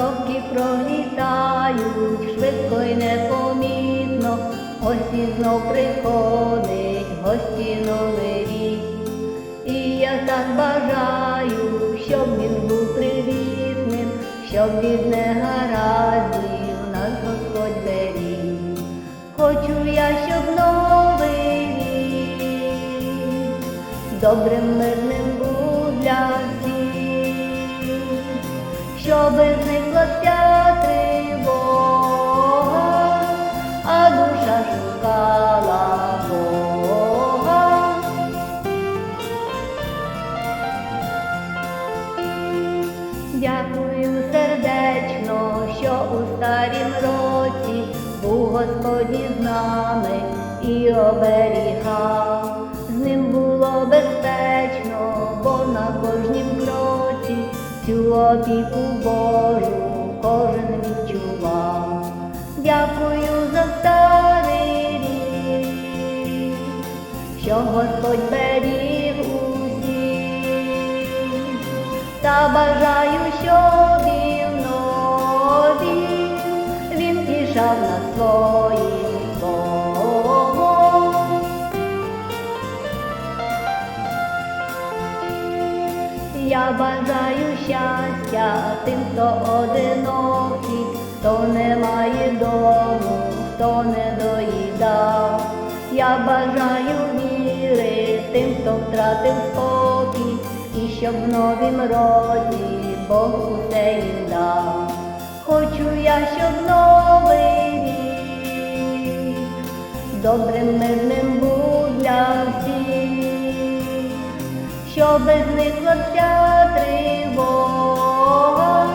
роки пролітають швидко й непомітно, і знов приходить гості новий рік. І я так бажаю, щоб він був привітним, щоб від негараздів нас Господь беріг. Хочу я, щоб новий рік добрим мирним Дякую сердечно, що у старім році був Господь із нами і оберігав. З ним було безпечно, бо на кожнім кроці цю опіку Божу кожен відчував. Дякую за старий рік, що Господь беріг та бажаю, щоб і нові він тішав нас своїм словом. Я бажаю щастя тим, хто одинокий, хто не має дому, хто не доїдав. Я бажаю віри тим, хто втратив спокій, щоб в новім році Бог усе їм дав. Хочу я, щоб новий рік добрим мирним був для всіх, щоби зникла вся тривога,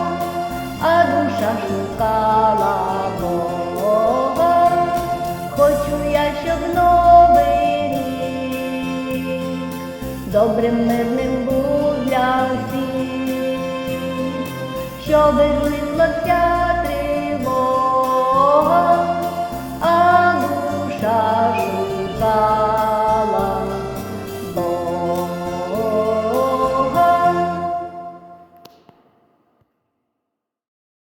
а душа шукала Бога. Хочу я, щоб новий рік добрим мирним облизла вся тривога, а душа шукає.